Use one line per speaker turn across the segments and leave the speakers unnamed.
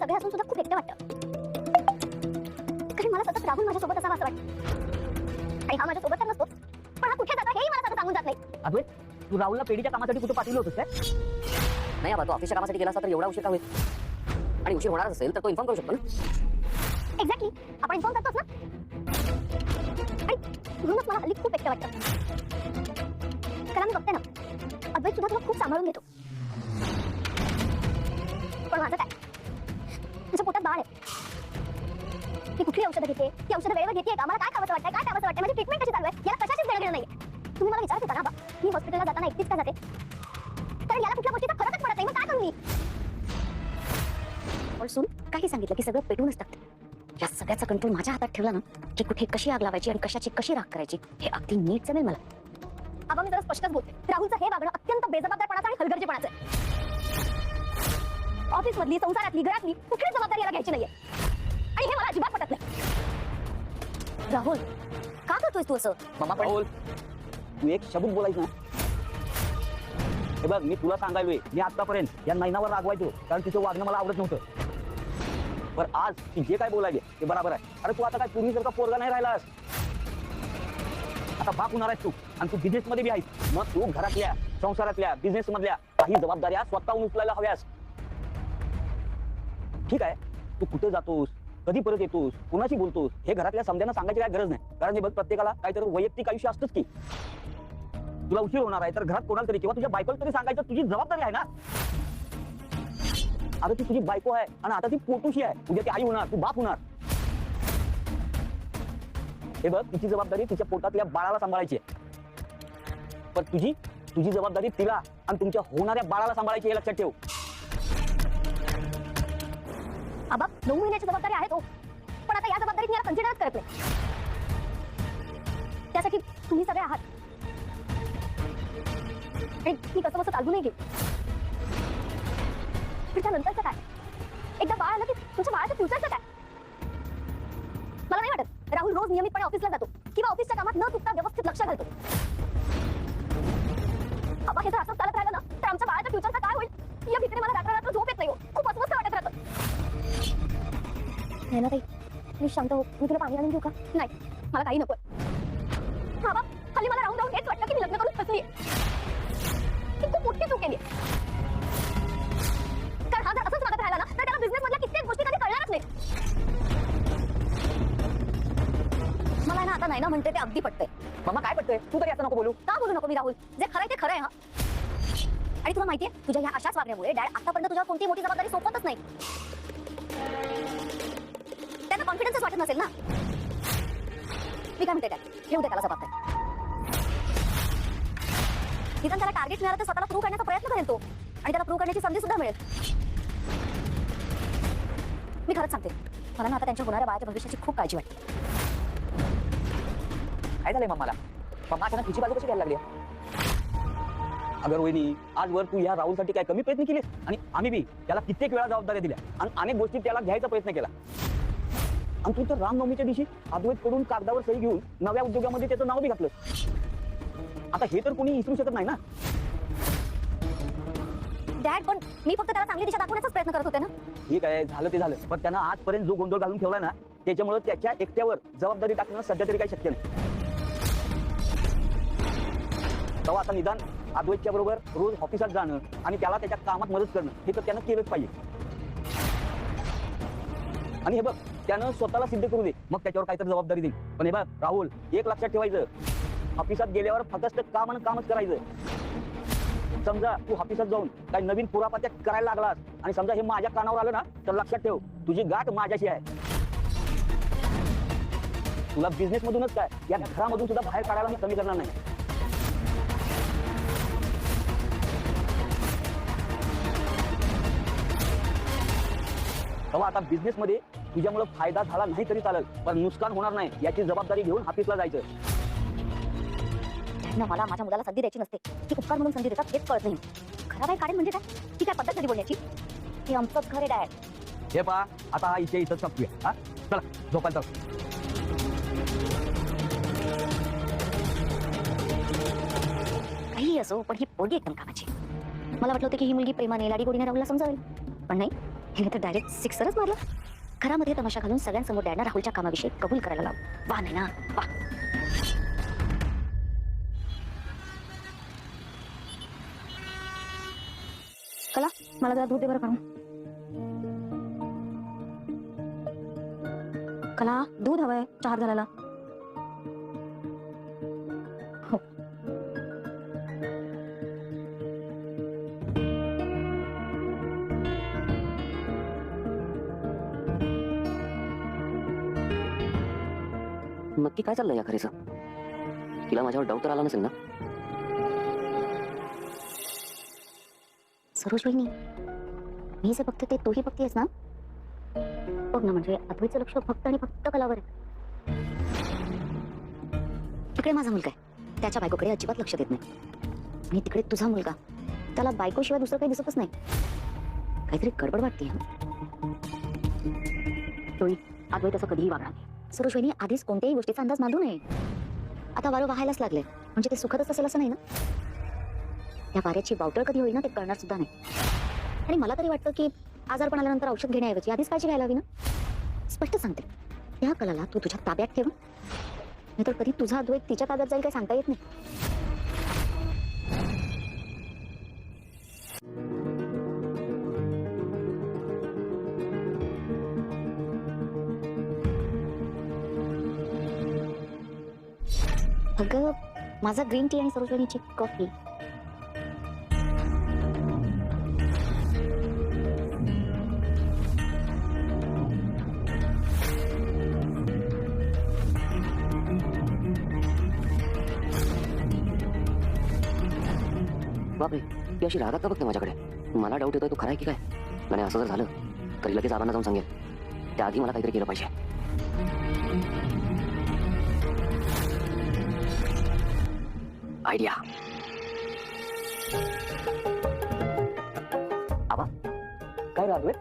सगळे असून सुद्धा खूप एकटं वाटतं. कारण मला सतत राहुल माझ्यासोबत असावा असं वाटतं? आणि हा माझ्यासोबत तर नसतोच. पण हा कुठे जातो हेही मला सतत सांगून जात नाही.
अद्वैत तू राहुलला पेढीच्या कामासाठी कुठे पाठवलं होतंस काय?
नाही आबा तो ऑफिसच्या कामासाठी गेला असता तर एवढा उशीर का होईल? आणि उशीर होणार असेल तर तो इन्फॉर्म करू शकतो ना?
एक्झॅक्टली आपण इन्फॉर्म करतोच ना? आणि म्हणूनच मला हल्ली खूप एकटं वाटतं. कारण मी बघते ना. अद्वैत सुद्धा तुला खूप सांभाळून घेतो. पण माझं काय? पोटात बाळ आहे. ती कुठली औषधं घेते? ती औषधं वेळेवर घेते का? मला काय खावंसं वाटतंय? काय खावंसं वाटतंय? म्हणजे माझी ट्रीटमेंट कशी चालू आहे? याला कशाशीच वेळ गेलं नाहीये तुम्ही मला विचारत होता ना बा. मी हॉस्पिटलला जाताना एकटीच का जाते? कारण याला कुठल्या गोष्टीचा फरकच पडत नाही. मग काय करू मी? सून काही सांगितलं की सगळं पेटूनच टाकते. या सगळ्याचा कंट्रोल माझ्या हातात ठेवला ना की कुठे कशी आग लावायची आणि कशाची कशी राग करायची हे अगदी नीट जमेल मला. आबा मी जरा स्पष्टच बोलते. राहुलचं हे वागणं अत्यंत बेजबाबदारपणाचं आणि हलगर्जीपणाचं आहे. ऑफिस मधली संसारातली घरातली कुठलीच जबाबदारी याला घ्यायची नाहीये. आणि हे मला अजिबात पटत नाही. राहुल का करतोयस तू असं?
मम्मा पण
राहुल. तू एक शब्द बोलायचं ना. हे बघ मी तुला सांगायलोय मी आतापर्यंत या नैनावर रागवायचो कारण तिचं वागणं मला आवडत नव्हतं. पण आज ती जे काय बोलायले ते बरोबर आहे. अरे तू आता काय पूर्वीसारखा पोरगा नाही राहिलास आता बाप होणार आहेस तू आणि तू बिझनेस मध्ये बी आहेस. मग तू घरातल्या संसारातल्या बिझनेस मधल्या काही जबाबदाऱ्या स्वतःहून उचलायला हव्यास. ठीक आहे. तू कुठे जातोस? कधी परत येतोस? कुणाशी बोलतोस? हे घरातल्या समजांना सांगायची काय गरज नाही. कारण हे बघ प्रत्येकाला काहीतरी वैयक्तिक आयुष्य असतंच की. तुला उशीर होणार आहे तर घरात कोणाला तरी किंवा तुझ्या बायकोला तरी सांगायचं तुझी जबाबदारी आहे ना? आता ती तुझी बायको आहे आणि आता ती पोटूशी आहे. उद्या ती आई होणार तू बाप होणार. हे बघ तिची जबाबदारी तिच्या पोटातल्या बाळाला सांभाळायची आहे. पण तुझी तुझी जबाबदारी तिला आणि तुमच्या होणाऱ्या बाळाला सांभाळायची हे लक्षात ठेव.
आबा नऊ महिन्याची जबाबदारी आहे तो. पण आता या जबाबदारीत मी याला कन्सिडरच करत नाही. त्यासाठी तुम्ही सगळे आहात. आणि मी कसं कसं चालू नाही घेऊ पण त्यानंतरचं काय? एकदा बाळ आलं की तुमच्या बाळाचं फ्युचरचं काय? मला नाही वाटत राहुल रोज नियमितपणे ऑफिसला जातो किंवा ऑफिसच्या कामात न चुकता व्यवस्थित लक्ष घालतो. आबा हे जर असं चालत राहिलं ना तर आमच्या बाळाच्या फ्युचरचं काय होईल? या भीतीने मला नाही ना ताई. मी शांत हो. मी तुला पाणी आणून देऊ का? नाही. मला काही नको हा बाप खाली मला राहून जाऊन हेच वाटलं की मी लग्न करून फसली ही खूप मोठी चूक केली कारण हा जर असंच वागत राहिला ना तर त्याला बिझनेस मधल्या कित्येक गोष्टी कधी कळणारच नाही. मला ना आता नाही ना म्हणते ते अगदी पटतंय.
मम्मा काय पटतंय? तू तरी असं नको बोलू.
का बोलू नको मी राहुल? जे खरं ते खरं हा. आणि तुला माहितीये तुझ्या ह्या अशाच वागण्यामुळे डॅड आतापर्यंत तुझ्यावर कोणती मोठी जबाबदारी सोपतच नाही. कॉन्फिडन्सच वाटत नसेल ना? मी काय म्हणते त्यात? ठेवू दे त्याला जबाबदारी निदान त्याला टार्गेट मिळालं तर स्वतःला प्रूव्ह करण्याचा प्रयत्न करेल तो. आणि त्याला प्रूव्ह करण्याची संधी सुद्धा मिळेल. मी खरंच सांगते. मला ना आता त्यांच्या होणाऱ्या बाळाच्या भविष्याची खूप काळजी वाटते.
काय झालंय मम्माला मम्मा अचानक तिची बाजू कशी घ्यायला लागली?
अगर वहिनी आजवर तू या राहुलसाठी काय कमी प्रयत्न केले आणि आम्ही बी त्याला कित्येक वेळा जबाबदाऱ्या दिल्या. आणि अनेक गोष्टी त्याला घ्यायचा प्रयत्न केला. आणि तू तर रामनवमीच्या दिवशी अद्वैत कडून कागदावर सही घेऊन नव्या उद्योगामध्ये त्याचं नाव बी घातलं आता हे तर कोणी विसरू शकत नाही ना?
डॅड पण मी फक्त त्याला चांगली दिशा दाखवण्याचाच प्रयत्न करत होते ना?
ठीक आहे झालं ते झालं. पण त्यानं आजपर्यंत जो गोंधळ घालून ठेवला ना त्याच्यामुळे त्याच्या एकट्यावर जबाबदारी टाकणं सध्या तरी काही शक्य नाही. तेव्हा आता निदान अद्वैतच्या बरोबर रोज ऑफिसात जाणं आणि त्याला त्याच्या कामात मदत करणं हे तर त्यानं केलंच पाहिजे. आणि हे बघ त्यानं स्वतःला सिद्ध करू दे. मग त्याच्यावर काहीतरी जबाबदारी देईल. पण हे बघ राहुल एक लक्षात ठेवायचं. ऑफिसात गेल्यावर फक्त काम आणि कामच करायचं. समजा तू ऑफिसात जाऊन काही नवीन पुरापात्या करायला लागलास आणि समजा हे माझ्या कानावर आलं ना तर लक्षात ठेव तुझी गाठ माझ्याशी आहे. तुला बिझनेस मधूनच काय? या घरामधून सुद्धा बाहेर काढायला मी कमी करणार नाही. आता बिझनेसमध्ये तुझ्यामुळे फायदा झाला नाही तरी चालेल पण नुकसान होणार नाही याची जबाबदारी घेऊन ऑफिसला जायचं.
ना मला माझ्या मुलाला संधी द्यायची नसते. ती उपकार म्हणून संधी देतात हेच कळत नाही. खरा काय काढेल म्हणजे काय? ती काय पद्धत कधी बोलण्याची हे आमचंच घर आहे डॅड
हे पहा आता हा इथे इथं संपूया हा? चला झोपायला चला.
काही असो पण ही पोरगी एकदम कामाची मला वाटलं होतं की ही मुलगी प्रेमाने लाडीगोडीने राहुलला समजावेल. पण नाही
हिने तर डायरेक्ट सिक्सरच मारलं. घरामध्ये तमाशा घालून सगळ्यांसमोर डॅडना राहुलच्या कामाविषयी कबूल करायला लाव. वा नाही ना वा. कला मला जरा दूध दे बरं करून कला दूध हवंय चहा घालायला.
नक्की काय चाललंय या खरेच तिला माझ्यावर डाऊट तर आला नसेल ना?
सरोज बहिणी मी जे बघते ते तोही बघतेस ना? बघ ना म्हणजे अद्वैतचं लक्ष फक्त आणि फक्त कलावर आहे. तिकडे माझा मुलगा आहे. त्याच्या बायकोकडे अजिबात लक्ष देत नाही. आणि तिकडे तुझा मुलगा. त्याला बायकोशिवाय दुसरं काही दिसतच नाही. काहीतरी गडबड वाटते टोळी अद्वैत असं कधीही वागणार नाही. सरोज आधीच कोणत्याही गोष्टीचा अंदाज बांधू नये. आता वारं वाहायलाच लागले. म्हणजे ते सुखदच असेल असं नाही ना? या वाऱ्याची बावटळ कधी होईल ना ते कळणार सुद्धा नाही. आणि मला तरी वाटतं की आजारपण आल्यानंतर औषध घेण्याऐवजी आधीच काळजी घ्यायला हवी ना? स्पष्ट सांगते. त्या कलाला तू तुझ्या ताब्यात ठेव. नाहीतर कधी तुझा अद्वैत तिच्या ताब्यात जाईल काही सांगता येत नाही? अगं माझा ग्रीन टी आणि सरोजनीची कॉफी
बापरे ती अशी रागात का बघते माझ्याकडे? मला डाऊट येतोय तो खरा आहे की काय? आणि असं जर झालं तरी लगेच आबांना जाऊन सांगेल. त्याआधी मला काहीतरी केलं पाहिजे. आयडिया. आबा
काय राहतोय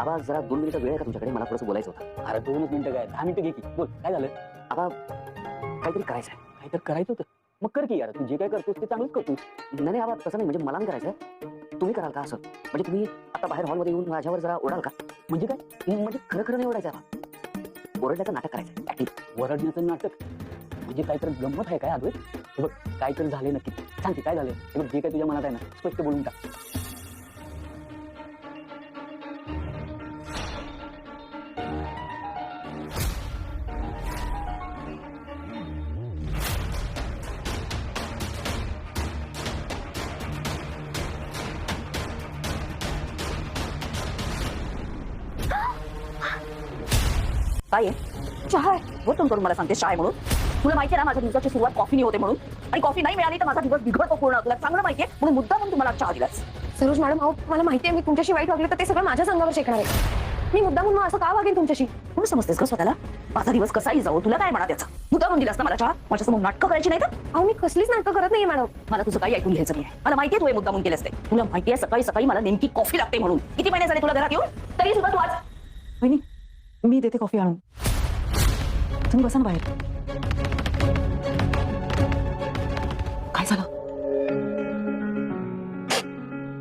आबा जरा दोन मिनिटं वेळ आहे का तुमच्याकडे? मला थोडंसं बोलायचं होतं.
अरे दोनच मिनिटं काय? दहा मिनिटं घे की. बोल काय झालं?
आबा काहीतरी करायचं आहे
काय तर करायचं होतं? मग कर की यार तू जे काय करतोस ते चांगलंच करतोस.
नाही नाही आबा तसं नाही. म्हणजे मला नाही करायचं तुम्ही कराल का असं? म्हणजे तुम्ही आता बाहेर हॉलमध्ये येऊन माझ्यावर जरा ओढाल का?
म्हणजे काय?
म्हणजे खरं खरं नाही ओढायचं आबा. ओरडण्याचं नाटक करायचं ऍक्टिंग
वरडण्याचं नाटक? म्हणजे काय तर गंमत आहे काय अद्वैत हे बघ काय तर झाले नक्की सांगते काय झालं हे बघ जे काय तुझ्या मनात आहे ना स्पष्ट बोलून टाक.
काय आहे? चहा आहे बोलतो करून मला सांगते चाय म्हणून. तुला माहिती आहे ना माझ्या दिवसाची सुरुवात कॉफीने होते म्हणून. आणि कॉफी नाही मिळाली तर माझा दिवस बिघडतो पूर्ण. तुला चांगलं माहितीये म्हणून मुद्दा म्हणून तुम्हाला चहा दिलाच
सरोज मॅडम अहो मला माहिती आहे मी तुमच्याशी वाईट वागले तर ते सगळं माझ्या अंगावर शेकणार आहे. मी मुद्दा म्हणून असं का वागेन तुमच्याशी?
कोण समजतेस का स्वतःला? माझा दिवस कसाही जाऊ तुला काय म्हणा त्याचा? मुद्दा म्हणून दिलास ना मला चहा? माझ्यासमोर नाटकं करायची नाही तर?
अहो मी कसलीच नाटकं करत नाही मॅडम.
मला तुझं काही ऐकून घ्यायचं नाही मला माहितीये तू हे मुद्दा म्हणून केलंस ते. तुला माहितीये सकाळी सकाळी मला नेमकी कॉफी लागते म्हणून. किती महिने झाले तुला घरात येऊन? तरी सुद्धा तू आज
मी देते कॉफी आणून. तुम्ही बसा ना बाहेर.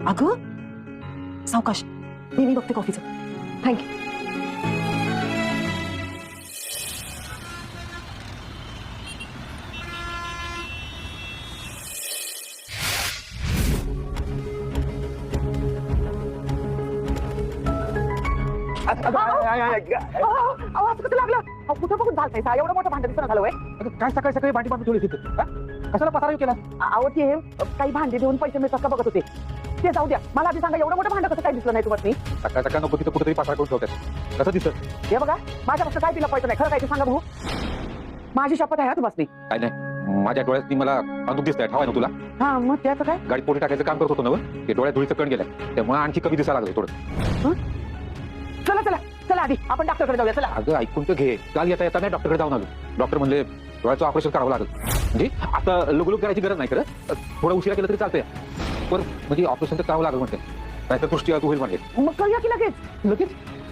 अगं? सावकाश मी मी बघते कॉफीचं
थँक्यू
आवाज कसं लागला? अहो, कुठं बघून झालतंय सा? एवढं मोठं भांडण दिसणं झालं होय?
काय सकाळी सकाळी भांडी बांधून ठेवली तिथं? हा? कशाला पसारा केला?
अहो ते काही भांडे देऊन पैसे मिळतात का बघत होते. ते जाऊ द्या. मला आधी सांगा एवढं मोठं भांडं कसं काय दिसलं नाही तुम्हाला?
सकाळ सकाळ नको तिथं कुठेतरी पसारा करून ठेवतात. कसं दिसत
हे बघा माझ्यापासून काय तिला पैसे नाही. खरं काय ते सांगा भाऊ. माझी शपथ आहे हा तुम्हाला
काय नाही. माझ्या डोळ्यात ती मला बंदूक दिसत आहे ठाव आहे ना तुला?
हा मग त्याचं काय?
गाडी पोटी टाकायचं काम करत होतो ना व? ते डोळ्यात धुळीचं कण गेलं त्यामुळे आणखी कमी दिसायला लागलं थोडं.
चला चला चला आधी. आपण डॉक्टरकडे जाऊया चला.
अगं ऐकून तर घे. काल येता येता नाही डॉक्टरकडे जाऊन आलो. डॉक्टर म्हणले डोळ्याचं ऑपरेशन करावं लागेल. म्हणजे आता लुगलुग करायची गरज नाही खरं. थोडा उशिरा केलं तरी चालतंय. पण म्हणजे ऑपरेशन तर करावं लागेल म्हणते. नाहीतर दृष्टी अधू होईल म्हणजे
मग करूया की लगेच?
लगेच?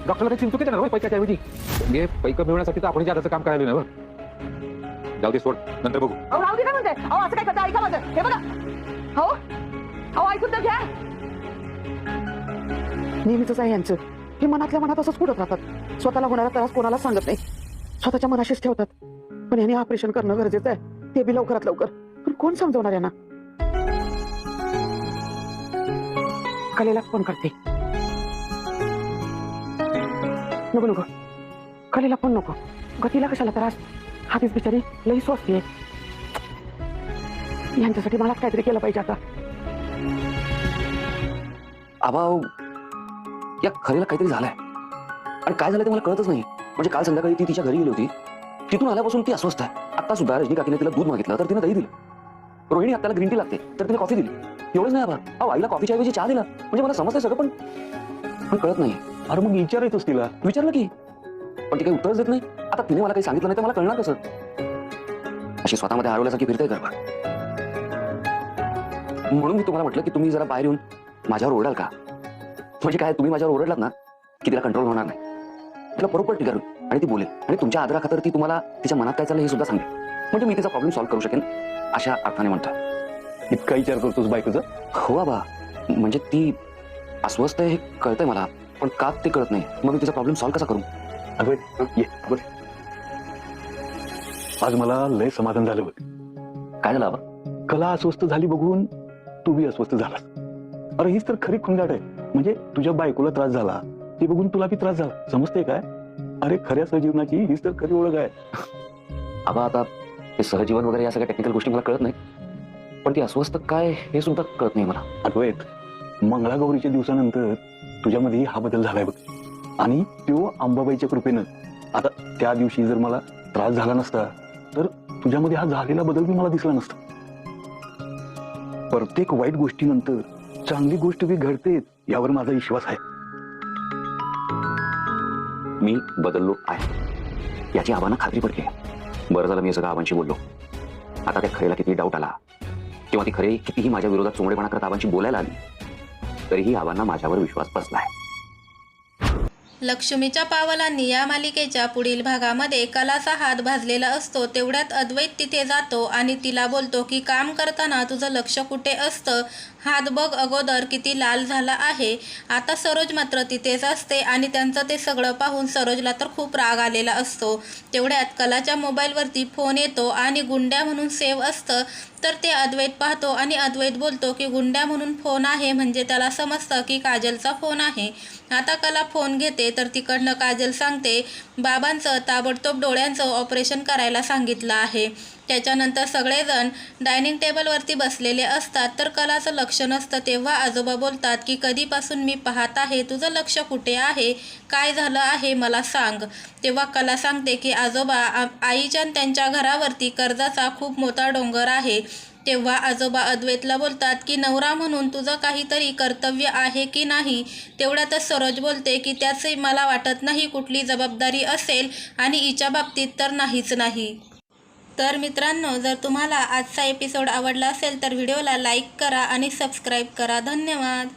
डॉक्टरला काही चिंतू येणार पैशाच्या ऐवजी. म्हणजे पैका मिळवण्यासाठी तर आपण जादाचं काम करायला ना जाऊ दे सोड. नंतर बघू.
अहो राहू दे काय म्हणते? अहो असं काय करता? ऐका माझं. हे बघा. हो? अहो ऐकून तर घ्या. नेहमीच आहे यांचं.
हे मनातल्या मनात असंच पुढत राहतात. स्वतःला होणारा त्रास कोणाला सांगत नाही. स्वतःच्या मनाशीच ठेवतात. पण याने ऑपरेशन करणं गरजेचं आहे. ते बी लवकरात लवकर. पण कोण समजवणार यांना? कलेला फोन करते. नको नको. कलेला पण नको. गतीला कशाला त्रास? हातीच बिचारी लई स्वस्ती आहे. यांच्यासाठी मला काहीतरी केलं पाहिजे आता.
आबा या खरेला काहीतरी झालंय. आणि काय झालं ते मला कळतच नाही. म्हणजे काल संध्याकाळी ती तिच्या घरी गेली होती. तिथून आल्यापासून ती अस्वस्थ आहे. आता सुद्धा रजनी काकीने तिला दूध मागितलं तर तिने दही दिलं. रोहिणी आत्याला ग्रीन टी लागते तर तिने कॉफी दिली. एवढंच नाही आबा अहो आईला कॉफीच्या ऐवजी चहा दिला. म्हणजे मला समजतंय सगळं पण पण कळत नाही
अरे मग विचारायचंच तिला.
विचारलं की. पण ती काही उत्तरच देत नाही. आता तिने मला काही सांगितलं नाही तर मला कळणार कसं? अशी स्वतःमध्ये हरवल्यासारखी फिरते गरबा म्हणून मी तुम्हाला म्हटलं की तुम्ही जरा बाहेर येऊन माझ्यावर ओरडाल का? म्हणजे काय तुम्ही माझ्यावर ओरडलात ना की तिला कंट्रोल होणार नाही. तिला बरोबर टिकरू आणि ती बोलेल. आणि तुमच्या आदराखातर ती तुम्हाला तिच्या मनात काय चाललं हे सुद्धा सांगेल. म्हणजे मी तिचा प्रॉब्लेम सॉल्व्ह करू शकेन अशा अर्थाने म्हणतो
इतका विचार करतोस बायकोचा?
हो बाबा. म्हणजे ती अस्वस्थ आहे हे कळतंय मला. पण का ते कळत नाही? मग मी तिचा प्रॉब्लेम सॉल्व्ह कसा करू?
अगं ये बोल आज मला लय समाधान झालं बघ.
काय झालं बाबा?
कला अस्वस्थ झाली बघून तू बी अस्वस्थ झालास. अरे हीच तर खरी खुंदाट आहे. म्हणजे तुझ्या बायकोला त्रास झाला ते बघून तुला बी त्रास झाला. समजते काय? अरे खऱ्या सहजीवनाची हीच तर खरी ओळख आहे.
आबा आता ते सहजीवन वगैरे या सगळ्या टेक्निकल गोष्टी मला कळत नाही पण ती अस्वस्थ काय हे सुद्धा कळत नाही मला.
अद्वैत मंगळागौरीच्या दिवसानंतर तुझ्यामध्ये हा बदल झालाय बघ. आणि तो अंबाबाईच्या कृपेनं आता त्या दिवशी जर मला त्रास झाला नसता तर तुझ्यामध्ये हा झालेला बदल बी मला दिसला नसता. प्रत्येक वाईट गोष्टीनंतर चांगली गोष्ट बी घडते यावर माझा विश्वास आहे.
मी बदललो आहे. याची आबांना खात्री पडली बरं झालं मी सगळं आबांशी बोललो. आता त्या खरेला किती डाऊट आला किंवा ती खरे कितीही माझ्या विरोधात चोंगडेपणा करत आबांची बोलायला आली तरीही आबांना माझ्यावर विश्वास बसला आहे.
लक्ष्मीच्या पावलांनी या मालिकेच्या पुढील भागामध्ये कलाचा हात भाजलेला असतो तेवढ्यात अद्वैत तिथे जातो आणि तिला बोलतो की काम करताना तुझं लक्ष कुठे असतं? हात बघ अगोदर किती लाल झाला आहे. आता सरोज मात्र तिथेच असते आणि त्यांचं ते सगळं पाहून सरोजला तर खूप राग आलेला असतो. तेवढ्यात कलाच्या मोबाईलवरती फोन येतो आणि गुंड्या म्हणून सेव्ह असतं. तर ते अद्वैत पाहतो आणि अद्वैत बोलतो की गुंड्या म्हणून फोन आहे म्हणजे त्याला समजतं की काजलचा फोन आहे. आता कला फोन घेते तर तिकडनं काजल सांगते बाबांचं ताबडतोब डोळ्यांचं ऑपरेशन करायला सांगितलं आहे. त्याच्यानंतर सगळेजण डायनिंग टेबलवरती बसलेले असतात. तर कलाचं लक्ष नसतं. तेव्हा आजोबा बोलतात की कधीपासून मी पाहत आहे? तुझं लक्ष कुठे आहे? काय झालं आहे? मला सांग. तेव्हा कला सांगते की आजोबा आईच्या त्यांच्या घरावरती कर्जाचा खूप मोठा डोंगर आहे. तेव्हा आजोबा अद्वैतला बोलतात की नवरा म्हणून तुझं काहीतरी कर्तव्य आहे की नाही? तेवढ्यातच सरोज बोलते की त्याचे मला वाटत नाही कुठली जबाबदारी असेल आणि हिच्या बाबतीत तर नाहीच नाही. तर मित्रांनो जर तुम्हाला आजचा एपिसोड आवडला असेल तर व्हिडिओला लाईक करा आणि सबस्क्राईब करा. धन्यवाद.